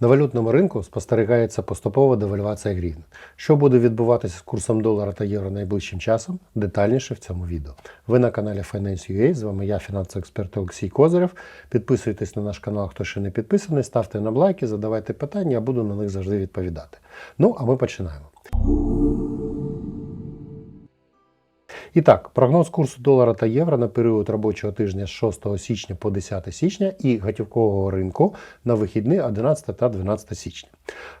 На валютному ринку спостерігається поступова девальвація гривні. Що буде відбуватися з курсом долара та євро найближчим часом? Детальніше в цьому відео. Ви на каналі Finance.ua, з вами я, фінансовий експерт Олексій Козирев. Підписуйтесь на наш канал, хто ще не підписаний, ставте нам лайки, задавайте питання, я буду на них завжди відповідати. Ну, а ми починаємо. І так, прогноз курсу долара та євро на період робочого тижня з 6 січня по 10 січня і готівкового ринку на вихідні 11 та 12 січня.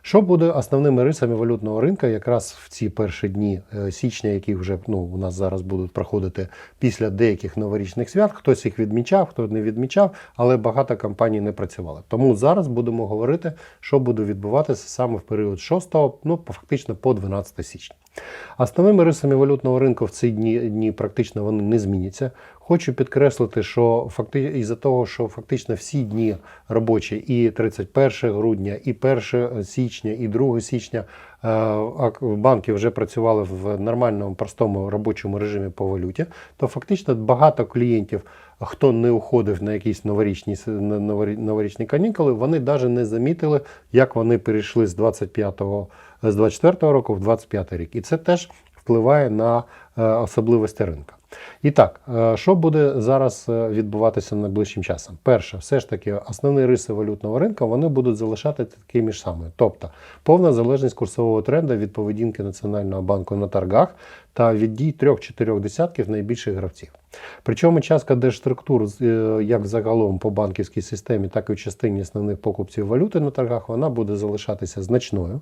Що буде основними рисами валютного ринку якраз в ці перші дні е, січня, які вже ну, у нас зараз будуть проходити після деяких новорічних свят. Хтось їх відмічав, хто не відмічав, але багато компаній не працювали. Тому зараз будемо говорити, що буде відбуватися саме в період 6, ну фактично по 12 січня. Основними рисами валютного ринку в ці дні, дні практично вони не зміняться. Хочу підкреслити, що факти із-за того, що фактично всі дні робочі, і 31 грудня, і 1 січня, і 2 січня е, банки вже працювали в нормальному простому робочому режимі по валюті, то фактично багато клієнтів. Хто не уходив на якісь новорічні новорічні канікули, вони навіть не замітили, як вони перейшли з 25-го, з 24-го року в 25-й рік. І це теж впливає на е, особливості ринку. І так, е, що буде зараз е, відбуватися найближчим часом? Перше, все ж таки, основні риси валютного ринку вони будуть залишати такими ж самими. Тобто повна залежність курсового тренду від поведінки Національного банку на торгах та від дій трьох-чотирьох десятків найбільших гравців. Причому частка держструктур, е, як загалом по банківській системі, так і в частині основних покупців валюти на торгах, вона буде залишатися значною.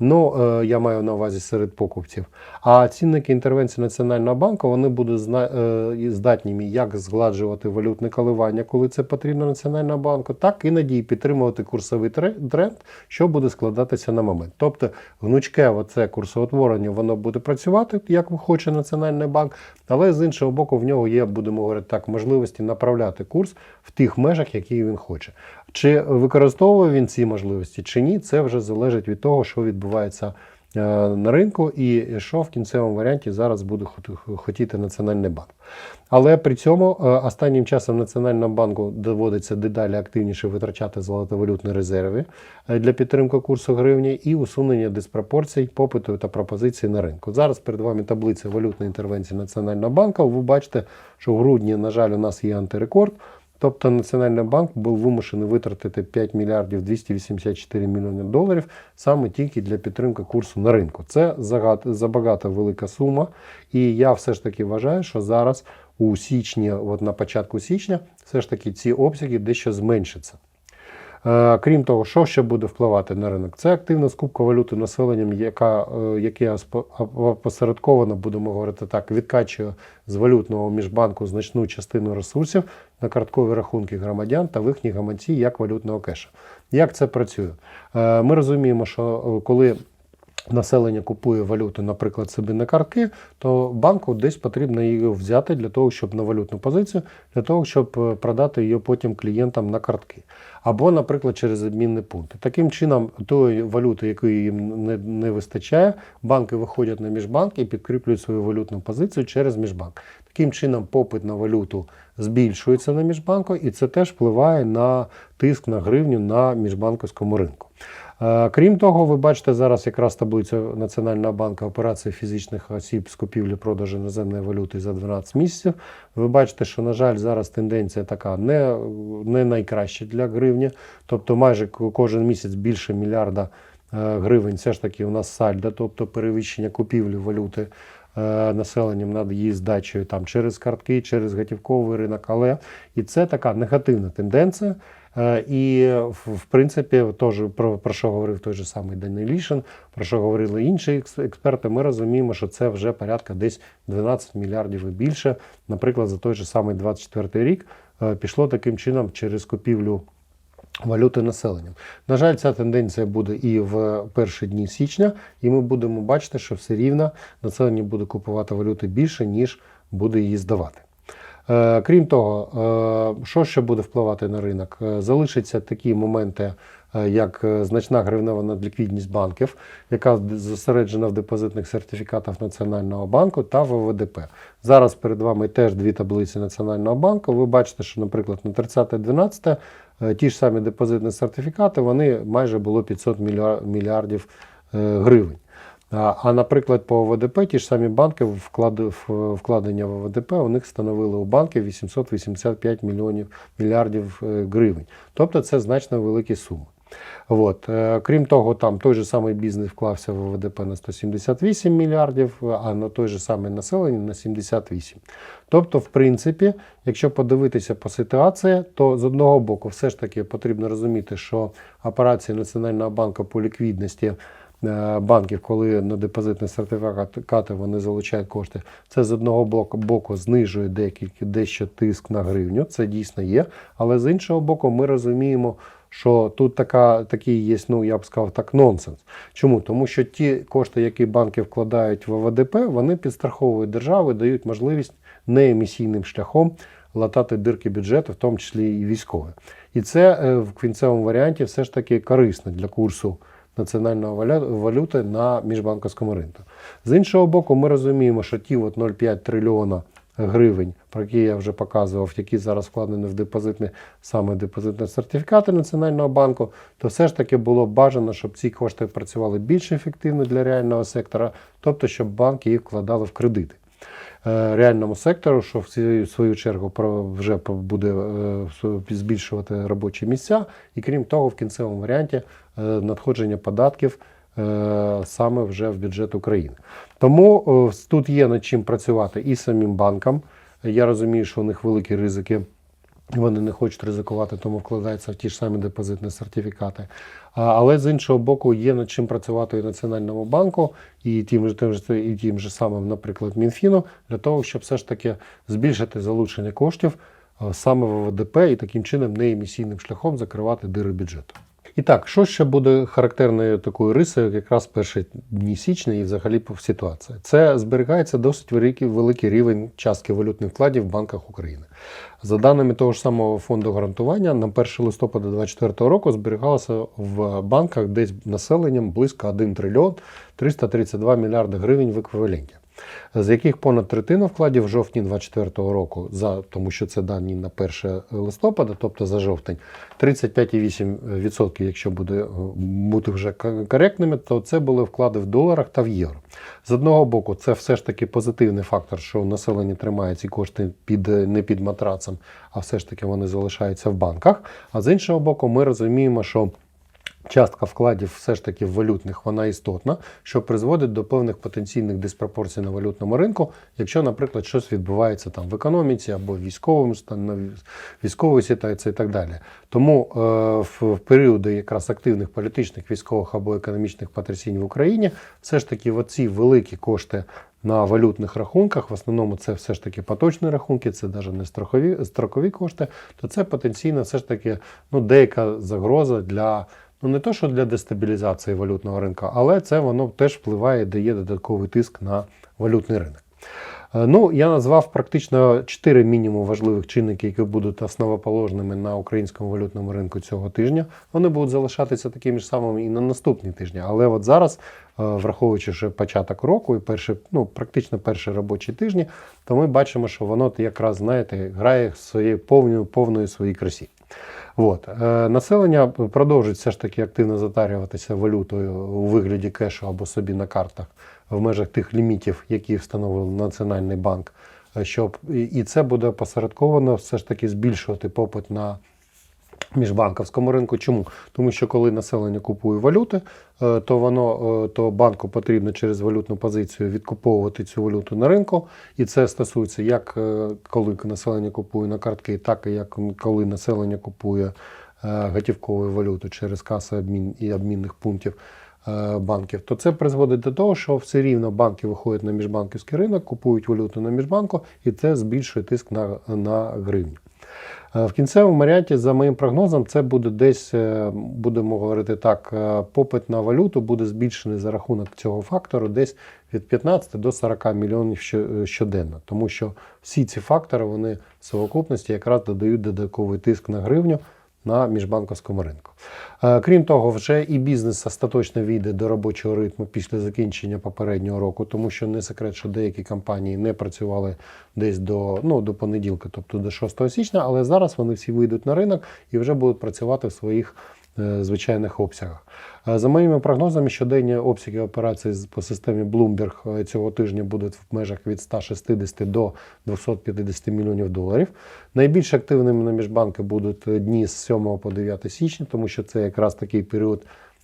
Ну, е, я маю на увазі серед покупців. А цінники інтервенції Національного банку вони будуть е, здатні як згладжувати валютне коливання, коли це потрібно Національному банку, так і надії підтримувати курсовий тренд, що буде складатися на момент. Тобто гнучке оце курсоутворення воно буде працювати, як хоче Національний банк, але з іншого боку, в нього є, будемо говорити так, можливості направляти курс в тих межах, які він хоче. Чи використовує він ці можливості, чи ні, це вже залежить від того, що відбувається на ринку, і що в кінцевому варіанті зараз буде хотіти Національний банк. Але при цьому е, останнім часом Національному банку доводиться дедалі активніше витрачати золотовалютні резерви е, для підтримки курсу гривні і усунення диспропорцій попиту та пропозиції на ринку. Зараз перед вами таблиця валютної інтервенції Національного банку. Ви бачите, що в грудні, на жаль, у нас є антирекорд. Тобто Національний банк був вимушений витратити 5 мільярдів 284 мільйони доларів саме тільки для підтримки курсу на ринку. Це забагато велика сума. І я все ж таки вважаю, що зараз у січні, от на початку січня, все ж таки ці обсяги дещо зменшаться. Е, Крім того, що ще буде впливати на ринок? Це активна скупка валюти населенням, яка, е, яке опосередковано, будемо говорити так, відкачує з валютного міжбанку значну частину ресурсів на карткові рахунки громадян та в їхній гаманці як валютного кеша. Як це працює? Е, Ми розуміємо, що коли населення купує валюту, наприклад, собі на картки, то банку десь потрібно її взяти для того, щоб на валютну позицію, для того, щоб е, продати її потім клієнтам на картки. Або, наприклад, через обмінні пункти. Таким чином, тої валюти, якої їм не, не вистачає, банки виходять на міжбанк і підкріплюють свою валютну позицію через міжбанк. Таким чином, попит на валюту збільшується на міжбанку, і це теж впливає на тиск на гривню на міжбанківському ринку. Е, Крім того, ви бачите зараз якраз таблицю Національного банку операції фізичних осіб з купівлі-продажу іноземної валюти за 12 місяців. Ви бачите, що, на жаль, зараз тенденція така не, не найкраща для гривні, тобто майже кожен місяць більше мільярда е, гривень все ж таки у нас сальда, тобто перевищення купівлі валюти населенням над її здачею там, через картки, через готівковий ринок. Але і це така негативна тенденція. Е, І в принципі, теж про, про що говорив той же самий Даниль Лішин, про що говорили інші експерти, ми розуміємо, що це вже порядка десь 12 мільярдів і більше. Наприклад, за той же самий 24 рік е, пішло таким чином через купівлю валюти населенням. На жаль, ця тенденція буде і в перші дні січня, і ми будемо бачити, що все рівно населення буде купувати валюти більше, ніж буде її здавати. Е, Крім того, е, що ще буде впливати на ринок? Е, Залишаться такі моменти, як значна гривнева надліквідність банків, яка зосереджена в депозитних сертифікатах Національного банку та ВВДП. Зараз перед вами теж дві таблиці Національного банку. Ви бачите, що, наприклад, на 30-12 е, ті ж самі депозитні сертифікати, вони майже було 500 мільярдів е, гривень. А, наприклад, по ОВДП ті ж самі банки вкладення в ОВДП у них становили у банків 885 мільйонів мільярдів е, гривень. Тобто це значно великі суми. От. е, Крім того, там той же самий бізнес вклався в ОВДП на 178 мільярдів, а на той же самий населення на 78. Тобто, в принципі, якщо подивитися по ситуації, то з одного боку, все ж таки потрібно розуміти, що операції Національного банку по ліквідності е, банків, коли на депозитні сертифікати вони залучають кошти, це з одного боку, боку знижує декілька, дещо тиск на гривню, це дійсно є. Але з іншого боку, ми розуміємо, що тут така, такий є, ну я б сказав так, нонсенс. Чому? Тому що ті кошти, які банки вкладають в ОВДП, вони підстраховують державу, дають можливість неемісійним шляхом латати дирки бюджету, в тому числі і військове. І це е, в кінцевому варіанті все ж таки корисно для курсу національної валюти на міжбанківському ринку. З іншого боку, ми розуміємо, що ті от 0,5 трильйона гривень, про які я вже показував, які зараз вкладені в депозитні саме депозитні сертифікати Національного банку, то все ж таки було бажано, щоб ці кошти працювали більш ефективно для реального сектора, тобто щоб банки їх вкладали в кредити. Е, Реальному сектору, що в свою- чергу вже буде е, збільшувати робочі місця, і крім того, в кінцевому варіанті е, надходження податків саме вже в бюджет України. Тому е, тут є над чим працювати і самим банкам. Я розумію, що у них великі ризики. Вони не хочуть ризикувати, тому вкладаються в ті ж самі депозитні сертифікати. Але з іншого боку, є над чим працювати і Національному банку, і тим же, тим же, і тим же самим, наприклад, Мінфіну, для того, щоб все ж таки збільшити залучення коштів саме в ВДП і таким чином неемісійним шляхом закривати дири бюджету. І так, що ще буде характерною такою рисою, якраз перші дні січня і взагалі по ситуації? Це зберігається досить великий, великий рівень частки валютних вкладів в банках України. За даними того ж самого фонду гарантування, на 1 листопада 2024 року зберігалося в банках десь населенням близько 1 трильйон 332 мільярди гривень в еквіваленті. З яких понад третина вкладів в жовтні 2024 року, за, тому що це дані на 1 листопада, тобто за жовтень, 35,8%, якщо буде е, бути вже коректними, то це були вклади в доларах та в євро. З одного боку, це все ж таки позитивний фактор, що населення тримає ці кошти під, не під матрацем, а все ж таки вони залишаються в банках. А з іншого боку, ми розуміємо, що Частка вкладів все ж таки валютних вона істотна, що призводить до певних потенційних диспропорцій на валютному ринку, якщо, наприклад, щось відбувається там в економіці або в військовому військовій ситуації і так далі. Тому е, в, в періоди якраз активних політичних, військових або економічних потрясінь в Україні, все ж таки оці великі кошти. На валютних рахунках, в основному це все ж таки поточні рахунки, це навіть не строкові, строкові кошти, то це потенційно все ж таки ну, деяка загроза для ну не то, що для дестабілізації валютного ринку, але це воно теж впливає, дає додатковий тиск на валютний ринок. Е, Ну, я назвав практично чотири мінімум важливих чинники, які будуть основоположними на українському валютному ринку цього тижня. Вони будуть залишатися такими ж самими і на наступні тижні. Але от зараз, е, враховуючи ще початок року і перші, ну, практично перші робочі тижні, то ми бачимо, що воно якраз, знаєте, грає своєю повною, повною своїй красі. От. Е, населення продовжить все ж таки активно затарюватися валютою у вигляді кешу або собі на картах в межах тих лімітів, які встановив Національний банк. е, Щоб, і- це буде посередковано все ж таки збільшувати попит на міжбанківському ринку. Чому? Тому що коли населення купує валюти, е, то воно е, то банку потрібно через валютну позицію відкуповувати цю валюту на ринку. І це стосується як е, коли населення купує на картки, так і як коли населення купує готівкову валюту через каси обмін і обмінних пунктів. Банків, то це призводить до того, що все рівно банки виходять на міжбанківський ринок, купують валюту на міжбанку, і це збільшує тиск на, на гривню. Е, В кінцевому варіанті, за моїм прогнозом, це буде десь, е, будемо говорити так, е, попит на валюту буде збільшений за рахунок цього фактору десь від 15 до 40 мільйонів щоденно. Тому що всі ці фактори вони в совокупності якраз додають додатковий тиск на гривню, на міжбанковському ринку. Е, Крім того, вже і бізнес остаточно війде до робочого ритму після закінчення попереднього року, тому що не секрет, що деякі компанії не працювали десь до, ну, до понеділка, тобто до 6 січня, але зараз вони всі вийдуть на ринок і вже будуть працювати в своїх звичайних обсягах. Е, За моїми прогнозами, щоденні обсяги операцій по системі Bloomberg е, цього тижня будуть в межах від 160 до 250 мільйонів доларів. Найбільш активними на міжбанки будуть е, дні з 7 по 9 січня, тому що це якраз такий період.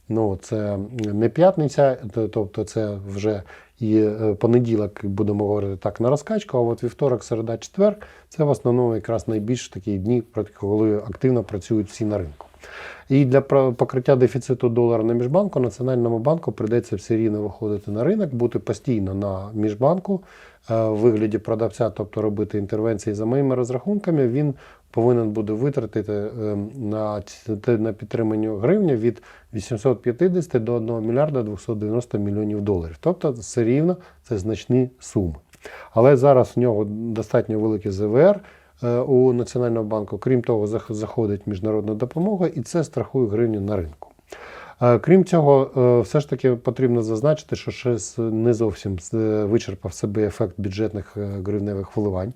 Ну, це не п'ятниця, тобто це вже і е, понеділок, будемо говорити так, на розкачку, а от вівторок, середа, четвер це в основному якраз найбільш такі дні, коли активно працюють всі на ринку. І для покриття дефіциту долара на міжбанку Національному банку прийдеться все рівно виходити на ринок, бути постійно на міжбанку е, в вигляді продавця, тобто робити інтервенції за моїми розрахунками. Він повинен буде витратити е, на, на підтримання гривні від 850 до 1 мільярда 290 мільйонів доларів. Тобто все рівно це значні суми. Але зараз в нього достатньо великий ЗВР у Національного банку. Крім того, зах- заходить міжнародна допомога, і це страхує гривню на ринку. Е, Крім цього, е, все ж таки потрібно зазначити, що ще не зовсім е, вичерпав себе ефект бюджетних е, гривневих вливань.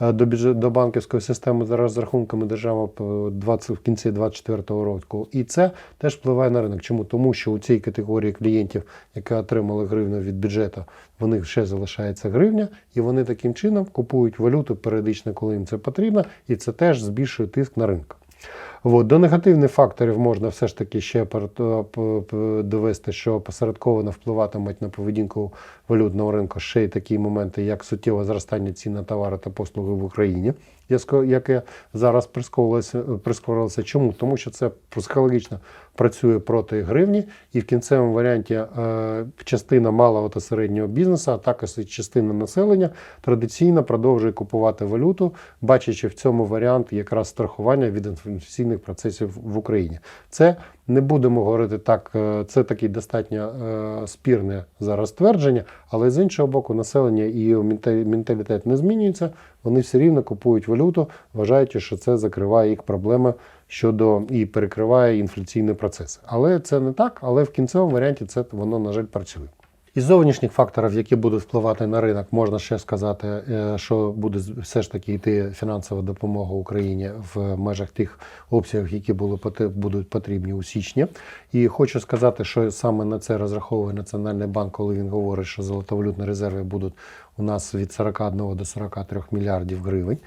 Е, До бюджет до банківської системи за розрахунками держава 20, в кінці 2024 року. І це теж впливає на ринок. Чому? Тому що у цій категорії клієнтів, які отримали гривню від бюджету, в них ще залишається гривня, і вони таким чином купують валюту періодично, коли їм це потрібно, і це теж збільшує тиск на ринку. От, до негативних факторів можна все ж таки ще довести, що посередковано впливатимуть на поведінку валютного ринку ще й такі моменти, як суттєве зростання цін на товари та послуги в Україні, яке зараз прискорилося. прискорилося. Чому? Тому що це психологічно працює проти гривні, і в кінцевому варіанті е, частина малого та середнього бізнесу, а також і частина населення традиційно продовжує купувати валюту, бачачи в цьому варіант якраз страхування від інфляційних процесів в Україні. Це не будемо говорити так, е, це такий достатньо е, спірне зараз твердження, але з іншого боку, населення і менталітет не змінюється. Вони все рівно купують валюту, вважаючи, що це закриває їх проблеми щодо і перекриває інфляційні процеси. Але це не так, але в кінцевому варіанті це воно, на жаль, працює. Із зовнішніх факторів, які будуть впливати на ринок, можна ще сказати, е, що буде все ж таки йти фінансова допомога Україні в межах тих обсягів, які були будуть потрібні у січні. І хочу сказати, що саме на це розраховує Національний банк, коли він говорить, що золотовалютні резерви будуть у нас від 41 до 43 мільярдів гривень.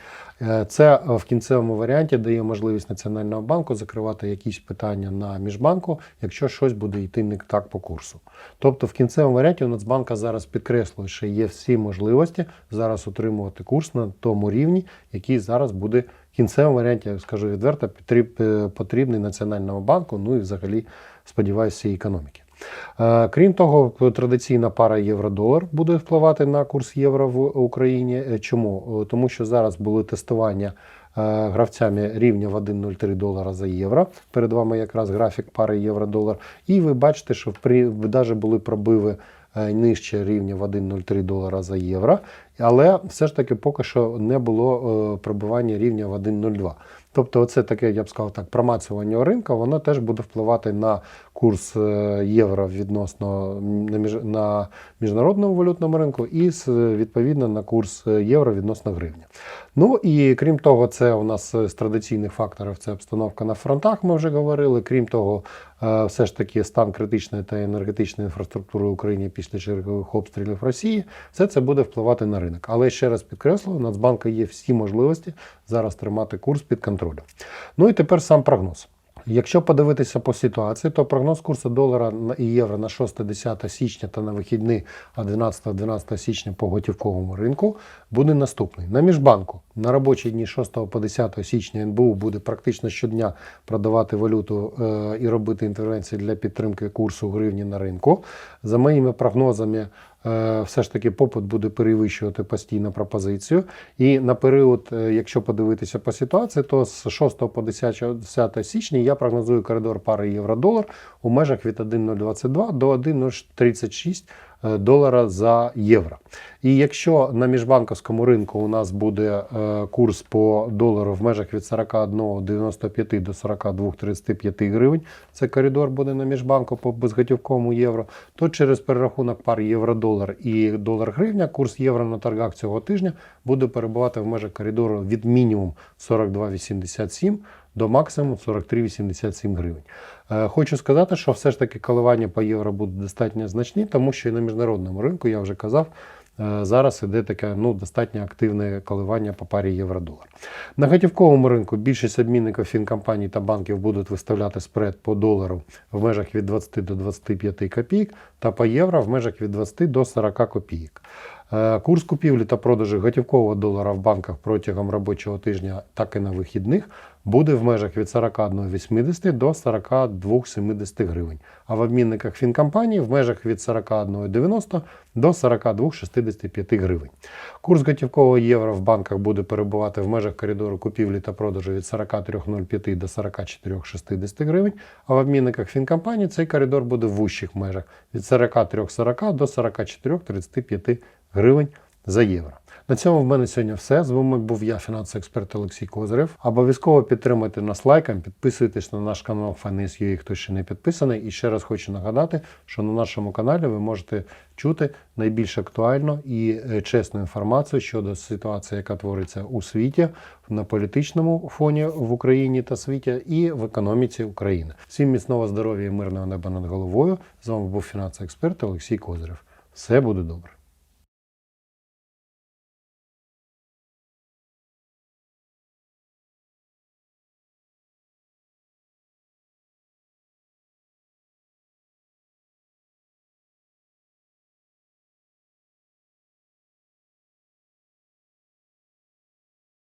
Е, Це в кінцевому варіанті дає можливість Національного банку закривати якісь питання на міжбанку, якщо щось буде йти не так по курсу. Тобто, в кінцевому варіанті у Нацбанка зараз підкреслює, що є всі можливості зараз утримувати курс на тому рівні, який зараз буде в кінцевому варіанті, я скажу відверто, е, потрібний Національному банку, ну і взагалі, сподіваюся, економіки. Е, Крім того, традиційна пара євро-долар буде впливати на курс євро в Україні. Е, Чому? Е, Тому що зараз були тестування гравцями рівня в 1,03 долара за євро. Перед вами якраз графік пари євро-долар. І ви бачите, що навіть були пробиви нижче рівня в 1,03 долара за євро, але все ж таки поки що не було пробивання рівня в 1,02. Тобто, оце таке, я б сказав так, промацування ринку, воно теж буде впливати на курс е, євро відносно на, між, на міжнародному валютному ринку і відповідно на курс е, євро відносно гривні. Ну і крім того, це у нас з традиційних факторів це обстановка на фронтах, ми вже говорили. Крім того, все ж таки стан критичної та енергетичної інфраструктури України після чергових обстрілів Росії, все це буде впливати на ринок. Але ще раз підкреслюю, у Нацбанка є всі можливості зараз тримати курс під контролем. Ну і тепер сам прогноз. Якщо подивитися по ситуації, то прогноз курсу долара і євро на 6-10 січня та на вихідні 11-12 січня по готівковому ринку буде наступний. На міжбанку на робочі дні 6 по 10 січня НБУ буде практично щодня продавати валюту е, і робити інтервенції для підтримки курсу гривні на ринку. За моїми прогнозами, все ж таки попит буде перевищувати постійно пропозицію. І на період, е, якщо подивитися по ситуації, то з 6 по 10 10 січня я прогнозую коридор пари євро-долар у межах від 1,022 до 1,036 е, долара за євро. І якщо на міжбанковському ринку у нас буде е, курс по долару в межах від 41,95 до 42,35 гривень, це коридор буде на міжбанку по безготівковому євро, то через перерахунок пар євро-долар і долар-гривня курс євро на торгах цього тижня буде перебувати в межах коридору від мінімум 42,87 до максимум 43,87 гривень. Е, Хочу сказати, що все ж таки коливання по євро будуть достатньо значні, тому що і на міжнародному ринку, я вже казав, е, зараз іде таке ну, достатньо активне коливання по парі євро-долар. На готівковому ринку більшість обмінників фінкомпаній та банків будуть виставляти спред по долару в межах від 20 до 25 копійок та по євро в межах від 20 до 40 копійок. Е, Курс купівлі та продажу готівкового долара в банках протягом робочого тижня, так і на вихідних, буде в межах від 41,80 до 42,70 гривень, а в обмінниках фінкомпаній в межах від 41,90 до 42,65 гривень. Курс готівкового євро в банках буде перебувати в межах коридору купівлі та продажу від 43,05 до 44,60 гривень, а в обмінниках фінкомпаній цей коридор буде в вущих межах від 43,40 до 44,35 гривень за євро. На цьому в мене сьогодні все. З вами був я, фінансовий експерт Олексій Козирев. Обов'язково підтримуйте нас лайком, підписуйтесь на наш канал Finance.ua, хто ще не підписаний. І ще раз хочу нагадати, що на нашому каналі ви можете чути найбільш актуальну і е, чесну інформацію щодо ситуації, яка твориться у світі, на політичному фоні в Україні та світі, і в економіці України. Всім міцного здоров'я і мирного неба над головою. З вами був фінансовий експерт Олексій Козирев. Все буде добре.